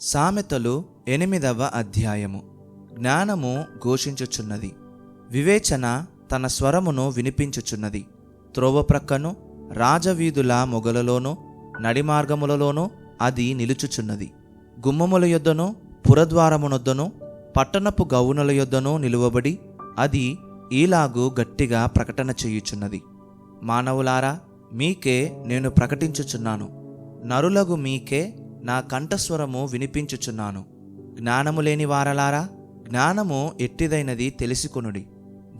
సామెతలు ఎనిమిదవ అధ్యాయము. జ్ఞానము ఘోషించుచున్నది. వివేచన తన స్వరమును వినిపించుచున్నది. త్రోవ ప్రక్కను రాజవీధుల మొగలలోనూ నడిమార్గములలోనూ అది నిలుచుచున్నది. గుమ్మముల యొద్దను పురద్వారమునొద్దను పట్టణపు గౌనుల యొద్దను నిలువబడి అది ఈలాగు గట్టిగా ప్రకటన చేయుచున్నది. మానవులారా మీకే నేను ప్రకటించుచున్నాను. నరులగు మీకే నా కంఠస్వరము వినిపించుచున్నాను. జ్ఞానము లేని వారలారా జ్ఞానము ఎట్టిదైనది తెలుసుకొనుడి.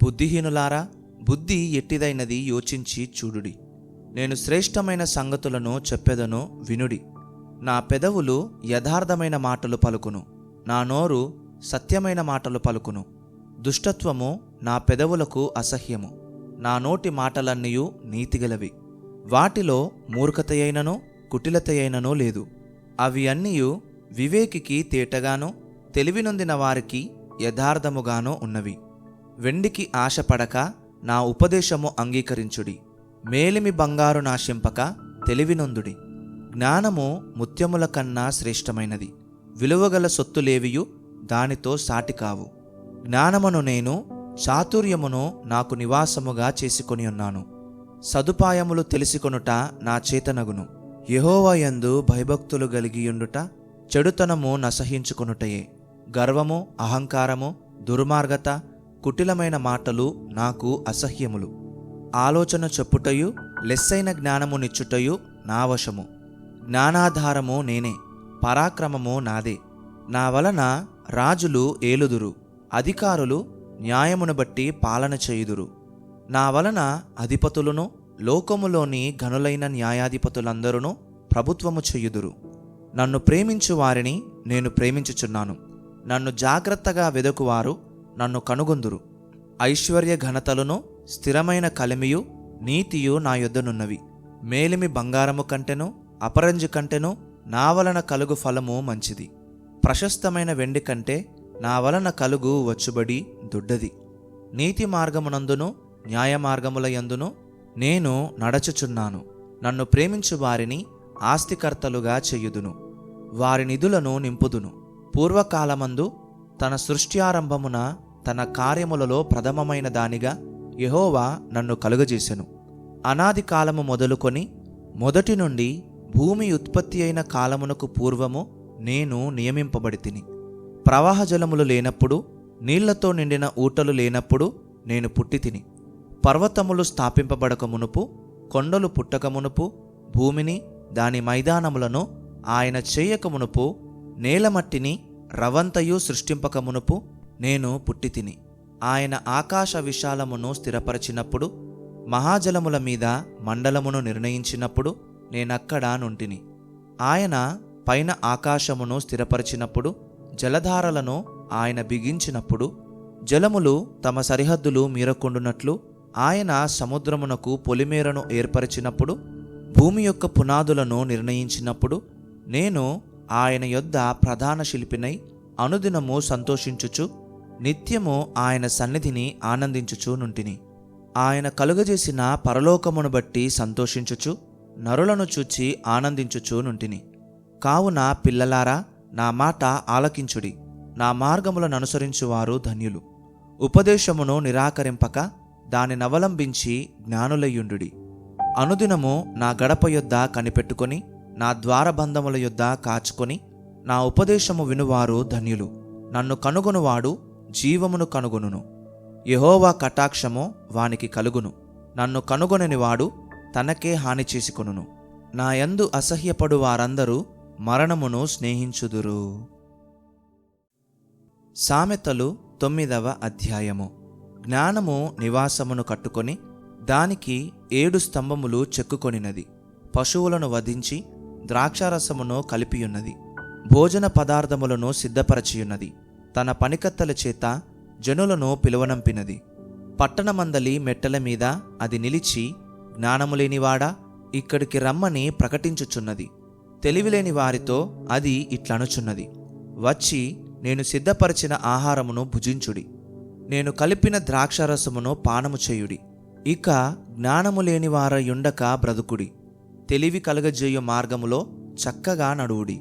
బుద్ధిహీనులారా బుద్ధి ఎట్టిదైనది యోచించి చూడుడి. నేను శ్రేష్టమైన సంగతులను చెప్పెదను వినుడి. నా పెదవులు యథార్థమైన మాటలు పలుకును. నా నోరు సత్యమైన మాటలు పలుకును. దుష్టత్వము నా పెదవులకు అసహ్యము. నా నోటి మాటలన్నీయు నీతిగలవి. వాటిలో మూర్ఖతయైనను కుటిలతయైనను లేదు. అవి అన్నీయు వివేకికి తేటగానో తెలివినొందిన వారికి యథార్థముగానో ఉన్నవి. వెండికి ఆశపడక నా ఉపదేశము అంగీకరించుడి. మేలిమి బంగారు నాశింపక తెలివినొందుడి. జ్ఞానము ముత్యముల కన్నా శ్రేష్టమైనది. విలువగల సొత్తులేవియు దానితో సాటి కావు. జ్ఞానమును నేను చాతుర్యమును నాకు నివాసముగా చేసుకొని ఉన్నాను సదుపాయములు తెలుసుకొనుట నా చేతనగును. యహోవాయందు భయభక్తులు కలిగియుండుట చెడుతనము నసహించుకొనుటయే. గర్వము అహంకారము దుర్మార్గత కుటిలమైన మాటలు నాకు అసహ్యములు. ఆలోచన చెప్పుటయు లెస్సైన జ్ఞానమునిచ్చుటయు నా వశము. జ్ఞానాధారము నేనే పరాక్రమము నాదే. నా వలన రాజులు ఏలుదురు అధికారులు న్యాయమును బట్టి పాలన చేయుదురు. నా వలన అధిపతులను లోకములోని ఘనులైన న్యాయాధిపతులందరూ ప్రభుత్వము చేయుదురు. నన్ను ప్రేమించు వారిని నేను ప్రేమించుచున్నాను. నన్ను జాగ్రత్తగా వెదకువారు నన్ను కనుగొందురు. ఐశ్వర్య ఘనతలను స్థిరమైన కలిమియు నీతియు నా యొద్దనున్నవి మేలిమి బంగారము కంటెను అపరంజి కంటెను నా వలన కలుగు ఫలము మంచిది. ప్రశస్తమైన వెండి కంటే నా వలన కలుగు వచ్చుబడి దుడ్డది. నీతి మార్గమునందును న్యాయ మార్గముల యందును నేను నడచుచున్నాను. నన్ను ప్రేమించు వారిని ఆస్తికర్తలుగా చెయ్యుదును వారి నిధులను నింపుదును. పూర్వకాలమందు తన సృష్ట్యారంభమున తన కార్యములలో ప్రథమమైన దానిగా యహోవా నన్ను కలుగజేసెను. అనాది కాలము మొదలుకొని మొదటి నుండి భూమి ఉత్పత్తి అయిన కాలమునకు పూర్వము నేను నియమింపబడి తిని ప్రవాహ జలములు లేనప్పుడు నీళ్ళతో నిండిన ఊటలు లేనప్పుడు నేను పుట్టి తిని పర్వతములు స్థాపింపబడక మునుపు కొండలు పుట్టక మునుపు భూమిని దాని మైదానములను ఆయన చేయక మునుపు నేలమట్టిని రవంతయు సృష్టింపక మునుపు నేను పుట్టి తిని ఆయన ఆకాశ విశాలమును స్థిరపరచినప్పుడు మహాజలముల మీద మండలమును నిర్ణయించినప్పుడు నేనక్కడ నుంటిని. ఆయన పైన ఆకాశమును స్థిరపరిచినప్పుడు జలధారలను ఆయన బిగించినప్పుడు జలములు తమ సరిహద్దులు మీరకుండునట్లు ఆయన సముద్రమునకు పొలిమేరను ఏర్పరిచినప్పుడు భూమి యొక్క పునాదులను నిర్ణయించినప్పుడు నేను ఆయన యొద్ద ప్రధాన శిల్పినై అనుదినము సంతోషించుచు నిత్యము ఆయన సన్నిధిని ఆనందించుచు నుంటిని. ఆయన కలుగజేసిన పరలోకమును బట్టి సంతోషించుచు నరులను చూచి ఆనందించుచు నుంటిని. కావున పిల్లలారా నా మాట ఆలకించుడి. నా మార్గములను అనుసరించువారు ధన్యులు. ఉపదేశమును నిరాకరింపక దానినవలంబించి జ్ఞానులయ్యుండుడి. అనుదినము నా గడప యొద్ద కనిపెట్టుకొని నా ద్వారబంధముల యొద్ద కాచుకొని నా ఉపదేశము వినువారు ధన్యులు. నన్ను కనుగొనువాడు జీవమును కనుగొనును. యహోవా కటాక్షము వానికి కలుగును. నన్ను కనుగొనని వాడు తనకే హాని చేసుకొనును. నా యందు అసహ్యపడు వారందరూ మరణమును స్నేహించుదురు. సామెతలు తొమ్మిదవ అధ్యాయము. జ్ఞానము నివాసమును కట్టుకొని దానికి ఏడు స్తంభములు చెక్కుకొనినది. పశువులను వధించి ద్రాక్షారసమును కలిపియున్నది. భోజన పదార్థములను సిద్ధపరచియున్నది. తన పనికత్తల చేత జనులను పిలువనంపినది. పట్టణమందలి మెట్టల మీద అది నిలిచి జ్ఞానము లేనివాడా ఇక్కడికి రమ్మని ప్రకటించుచున్నది. తెలివిలేని వారితో అది ఇట్లనుచున్నది. వచ్చి నేను సిద్ధపరిచిన ఆహారమును భుజించుడి. నేను కలిపిన ద్రాక్షరసమును పానము చేయుడి. ఇక జ్ఞానము లేని వారయుండక బ్రతుకుడి. తెలివి కలగజేయు మార్గములో చక్కగా నడువుడి.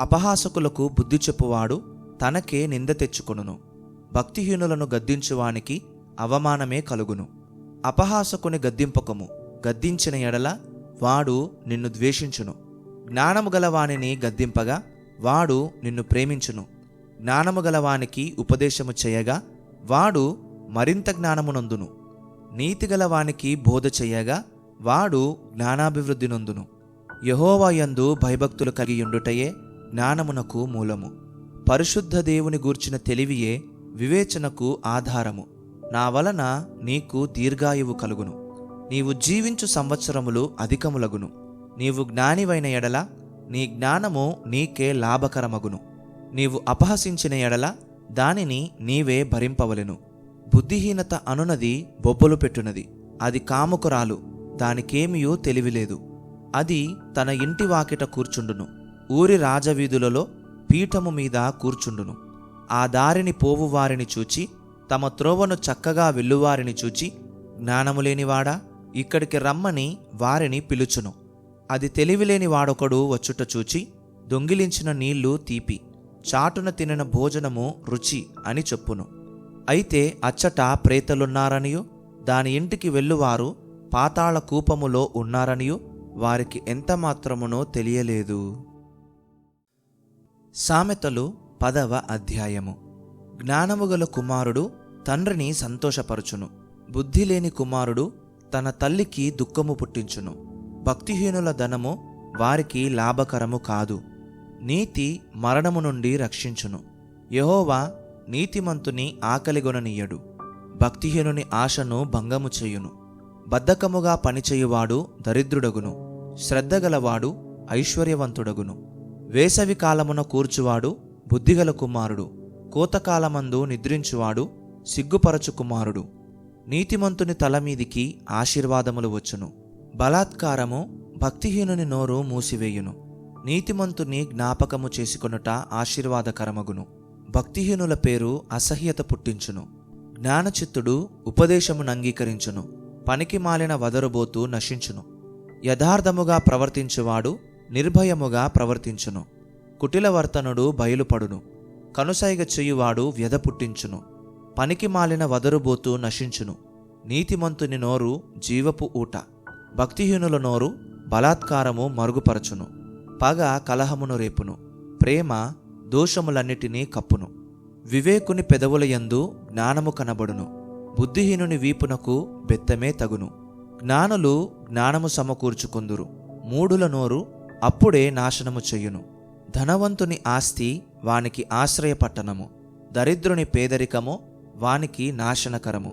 అపహాసకులకు బుద్ధి చెప్పువాడు తనకే నింద తెచ్చుకొనును. భక్తిహీనులను గద్దించువానికి అవమానమే కలుగును. అపహాసకుని గద్దింపకము గద్దించిన ఎడల వాడు నిన్ను ద్వేషించును. జ్ఞానము గలవానిని గద్దింపగా వాడు నిన్ను ప్రేమించును. జ్ఞానము గలవానికి ఉపదేశము చేయగా వాడు మరింత జ్ఞానమునందును. నీతిగలవానికి బోధ చేయగా వాడు జ్ఞానాభివృద్ధి నందును. యహోవాయందు భయభక్తులు కలిగియుండుటయే జ్ఞానమునకు మూలము. పరిశుద్ధ దేవుని గూర్చిన తెలివియే వివేచనకు ఆధారము. నా వలన నీకు దీర్ఘాయువు కలుగును. నీవు జీవించు సంవత్సరములు అధికములగును. నీవు జ్ఞానివైన ఎడల నీ జ్ఞానము నీకే లాభకరమగును. నీవు అపహసించిన ఎడల దానిని నీవే భరింపవలెను. బుద్ధిహీనత అనునది బొబ్బలు పెట్టునది. అది కాముకురాలు దానికేమియూ తెలివిలేదు. అది తన ఇంటి వాకిట కూర్చుండును. ఊరి రాజవీధులలో పీఠము మీద కూర్చుండును. ఆ దారిని పోవువారిని చూచి తమ త్రోవను చక్కగా వెళ్ళువారిని చూచి జ్ఞానము లేనివాడా? ఇక్కడికి రమ్మని వారిని పిలుచును. అది తెలివిలేని వాడొకడు వచ్చుట చూచి దొంగిలించిన నీళ్ళు తీపి. చాటున తినిన భోజనము రుచి అని చెప్పును. అయితే అచ్చట ప్రేతలున్నారనియు? దాని ఇంటికి వెళ్ళువారు పాతాళ కూపములో ఉన్నారనియు? వారికి ఎంత మాత్రమునో తెలియలేదు. సామెతలు పదవ అధ్యాయము. జ్ఞానము గల కుమారుడు తండ్రిని సంతోషపరచును. బుద్ధి లేని కుమారుడు తన తల్లికి దుఃఖము పుట్టించును. భక్తిహీనుల ధనము వారికి లాభకరము కాదు. నీతి మరణము నుండి రక్షించును. యహోవా నీతిమంతుని ఆకలిగొననీయడు భక్తిహీనుని ఆశను భంగము చేయును. బద్ధకముగా పనిచేయువాడు దరిద్రుడగును. శ్రద్ధగలవాడు ఐశ్వర్యవంతుడగును. వేసవి కాలమున కూర్చువాడు బుద్ధిగల కుమారుడు. కోతకాలమందు నిద్రించువాడు సిగ్గుపరచు కుమారుడు. నీతిమంతుని తలమీదికి ఆశీర్వాదములు వచ్చును. బలాత్కారము భక్తిహీనుని నోరు మూసివేయును. నీతిమంతుని జ్ఞాపకము చేసుకొనుట ఆశీర్వాదకరమగును. భక్తిహీనుల పేరు అసహ్యత పుట్టించును. జ్ఞానచిత్తుడు ఉపదేశమును అంగీకరించును పనికి మాలిన వదరుబోతూ నశించును. యథార్థముగా ప్రవర్తించువాడు నిర్భయముగా ప్రవర్తించును. కుటిలవర్తనుడు బయలుపడును. కనుసైగ చేయువాడు వ్యధ పుట్టించును. పనికి మాలిన వదరుబోతూ నశించును. నీతిమంతుని నోరు జీవపు ఊట. భక్తిహీనుల నోరు బలాత్కారము మరుగుపరచును. పగ కలహమును రేపును ప్రేమ దోషములన్నిటినీ కప్పును. వివేకుని పెదవుల యందు జ్ఞానము కనబడును బుద్ధిహీనుని వీపునకు బెత్తమే తగును. జ్ఞానులు జ్ఞానము సమకూర్చుకుందురు మూడుల నోరు అప్పుడే నాశనము చెయ్యును ధనవంతుని ఆస్తి వానికి ఆశ్రయపట్టణము దరిద్రుని పేదరికము వానికి నాశనకరము.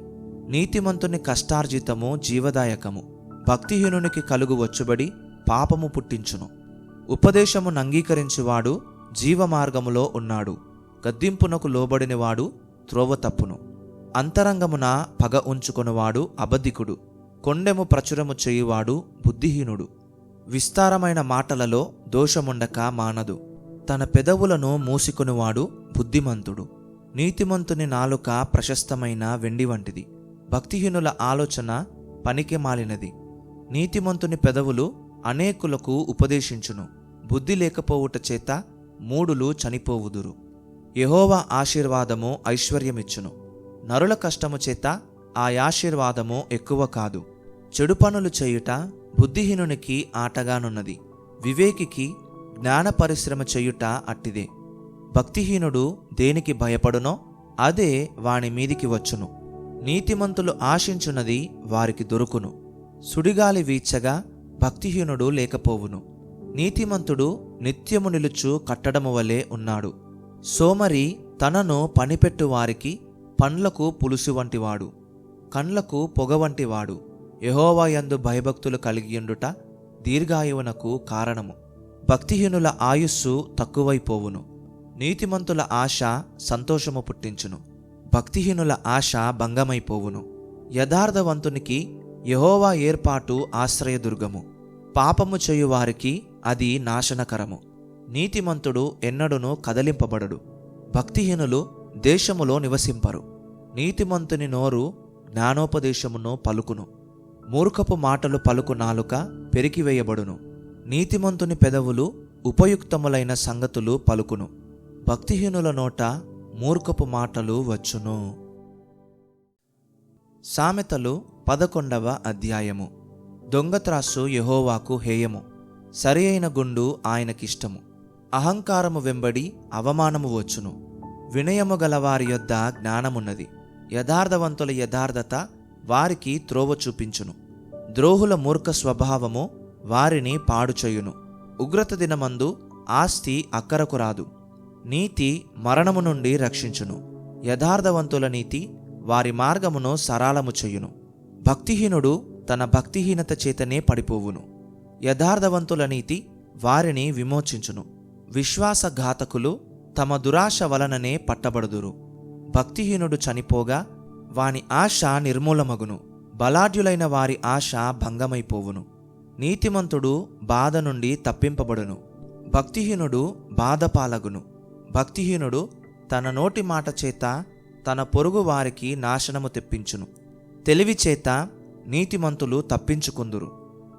నీతిమంతుని కష్టార్జితము జీవదాయకము భక్తిహీనునికి కలుగు వచ్చుబడి పాపము పుట్టించును. ఉపదేశమును అంగీకరించువాడు జీవమార్గములో ఉన్నాడు. గద్దింపునకు లోబడినవాడు త్రోవ తప్పును. అంతరంగమున పగ ఉంచుకొనివాడు అబద్ధికుడు. కొండెము ప్రచురము చేయువాడు బుద్ధిహీనుడు. విస్తారమైన మాటలలో దోషముండక మానదు. తన పెదవులను మూసుకునివాడు బుద్ధిమంతుడు. నీతిమంతుని నాలుక ప్రశస్తమైన వెండి వంటిది. భక్తిహీనుల ఆలోచన పనికి మాలినది నీతిమంతుని పెదవులు అనేకులకు ఉపదేశించును. బుద్ధి లేకపోవుట చేత మూడులు చనిపోవుదురు. యహోవ ఆశీర్వాదము ఐశ్వర్యమిచ్చును. నరుల కష్టము చేత ఆ ఆశీర్వాదము ఎక్కువ కాదు. చెడు పనులు చేయుట బుద్ధిహీనునికి ఆటగానున్నది. వివేకికి జ్ఞాన పరిశ్రమ చేయుట అట్టిదే. భక్తిహీనుడు దేనికి భయపడునో అదే వాని మీదికి వచ్చును. నీతిమంతులు ఆశించున్నది వారికి దొరుకును. సుడిగాలి వీచగా భక్తిహీనుడు లేకపోవును. నీతిమంతుడు నిత్యము నిలుచు కట్టడము వలె ఉన్నాడు. సోమరి తనను పనిపెట్టు వారికి పండ్లకు పులుసు వంటివాడు కండ్లకు పొగ వంటివాడు. యహోవాయందు భయభక్తులు కలిగియుండుట దీర్ఘాయువునకు కారణము. భక్తిహీనుల ఆయుస్సు తక్కువైపోవును. నీతిమంతుల ఆశ సంతోషము పుట్టించును. భక్తిహీనుల ఆశ భంగమైపోవును. యథార్థవంతునికి యహోవా ఏర్పాటు ఆశ్రయదుర్గము. పాపము చేయువారికి అది నాశనకరము. నీతిమంతుడు ఎన్నడును కదలింపబడడు. భక్తిహీనులు దేశములో నివసింపరు. నీతిమంతుని నోరు జ్ఞానోపదేశమును పలుకును. మూర్ఖపు మాటలు పలుకు నాలుక పెరికివేయబడును. నీతిమంతుని పెదవులు ఉపయుక్తములైన సంగతులు పలుకును. భక్తిహీనుల నోట మూర్ఖపు మాటలు వచ్చును. సామెతలు పదకొండవ అధ్యాయము. దొంగత్రాసు యహోవాకు హేయము. సరి అయిన గుండు ఆయనకిష్టము. అహంకారము వెంబడి అవమానము వచ్చును. వినయము గలవారి యొద్ద జ్ఞానమున్నది. యథార్థవంతుల యథార్థత వారికి త్రోవ చూపించును. ద్రోహుల మూర్ఖ స్వభావము వారిని పాడు చేయును. ఉగ్రత దినమందు ఆస్తి అక్కరకు రాదు. నీతి మరణము నుండి రక్షించును. యథార్థవంతుల నీతి వారి మార్గమును సరాలము చెయ్యును భక్తిహీనుడు తన భక్తిహీనత చేతనే పడిపోవును. యథార్థవంతుల నీతి వారిని విమోచించును. విశ్వాసఘాతకులు తమ దురాశ వలననే పట్టబడుదురు. భక్తిహీనుడు చనిపోగా వాని ఆశ నిర్మూలమగును. బలాఢ్యులైన వారి ఆశ భంగమైపోవును. నీతిమంతుడు బాధ నుండి తప్పింపబడును. భక్తిహీనుడు బాధపాలగును. భక్తిహీనుడు తన నోటి మాట చేత తన పొరుగు వారికి నాశనము తెప్పించును. తెలివి చేత నీతిమంతులు తప్పించుకుందురు.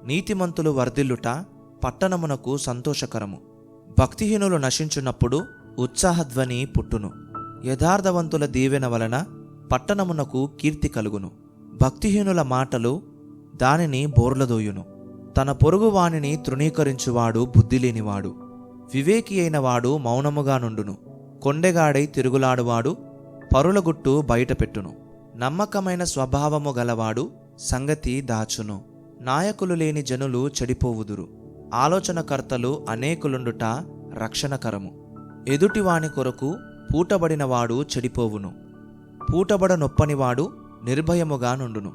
నీతిమంతులు వర్ధిల్లుట పట్టణమునకు సంతోషకరము. భక్తిహీనులు నశించున్నప్పుడు ఉత్సాహధ్వని పుట్టును. యథార్థవంతుల దీవెన వలన పట్టణమునకు కీర్తి కలుగును. భక్తిహీనుల మాటలు దానిని బోర్లదోయును. తన పొరుగు వానిని తృణీకరించువాడు బుద్ధిలేనివాడు. వివేకి అయిన వాడు మౌనముగా నుండును. కొండెగాడై తిరుగులాడువాడు పరులగుట్టు బయటపెట్టును. నమ్మకమైన స్వభావము గలవాడు సంగతి దాచును. నాయకులు లేని జనులు చెడిపోవుదురు. ఆలోచనకర్తలు అనేకులుండుట రక్షణకరము. ఎదుటివాని కొరకు పూటబడినవాడు చెడిపోవును. పూటబడ నొప్పనివాడు నిర్భయముగా నుండును.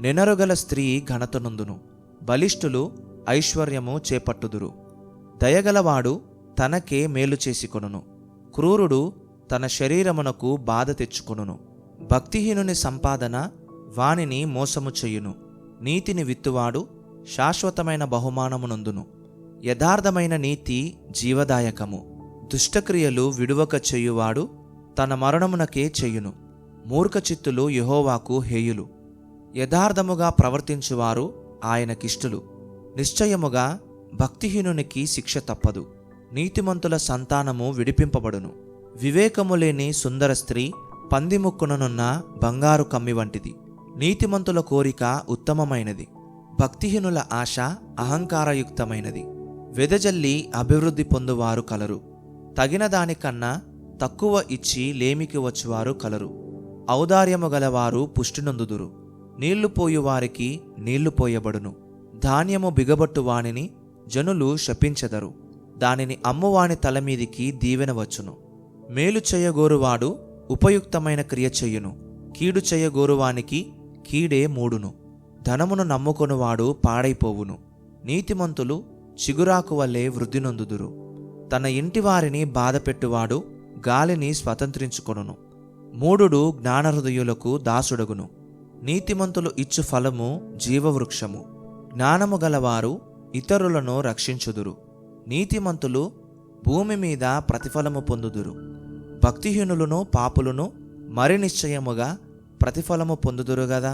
నెనరుగల స్త్రీ ఘనతనుందును. బలిష్ఠులు ఐశ్వర్యము చేపట్టుదురు. దయగలవాడు తనకే మేలు చేసుకొనును. క్రూరుడు తన శరీరమునకు బాధ తెచ్చుకొనును. భక్తిహీనుని సంపాదన వానిని మోసము చెయ్యును నీతిని విత్తువాడు శాశ్వతమైన బహుమానమునందును యథార్థమైన నీతి జీవదాయకము. దుష్టక్రియలు విడువక చెయ్యువాడు తన మరణమునకే చెయ్యును మూర్ఖచిత్తులు యహోవాకు హేయులు. యథార్థముగా ప్రవర్తించువారు ఆయనకిష్టులు. నిశ్చయముగా భక్తిహీనునికి శిక్ష తప్పదు. నీతిమంతుల సంతానము విడిపింపబడును. వివేకము లేని సుందర స్త్రీ పందిముక్కుననున్న బంగారు కమ్మి వంటిది. నీతిమంతుల కోరిక ఉత్తమమైనది. భక్తిహీనుల ఆశ అహంకారయుక్తమైనది. వెదజల్లి అభివృద్ధి పొందువారు కలరు. తగిన దానికన్నా తక్కువ ఇచ్చి లేమికి వచ్చువారు కలరు. ఔదార్యము గలవారు పుష్టినందుదురు. నీళ్ళు పోయువారికి నీళ్ళు పోయబడును. ధాన్యము బిగబట్టు వానిని జనులు శపించెదరు. దానిని అమ్మువాని తలమీదికి దీవెన వచ్చును. మేలు చేయగోరువాడు ఉపయుక్తమైన క్రియ చెయ్యును కీడు చేయగోరువానికి కీడే మూడును. ధనమును నమ్ముకొనువాడు పాడైపోవును. నీతిమంతులు చిగురాకు వల్లే వృద్ధి నొందుదురు తన ఇంటి వారిని బాధపెట్టువాడు గాలిని స్వతంత్రించుకొనును. మూడుడు జ్ఞానహృదయులకు దాసుడగును. నీతిమంతులు ఇచ్చు ఫలము జీవవృక్షము. జ్ఞానము గలవారు ఇతరులను రక్షించుదురు. నీతిమంతులు భూమి మీద ప్రతిఫలము పొందుదురు. భక్తిహీనులను పాపులను మరి నిశ్చయముగా ప్రతిఫలము పొందుదురు కదా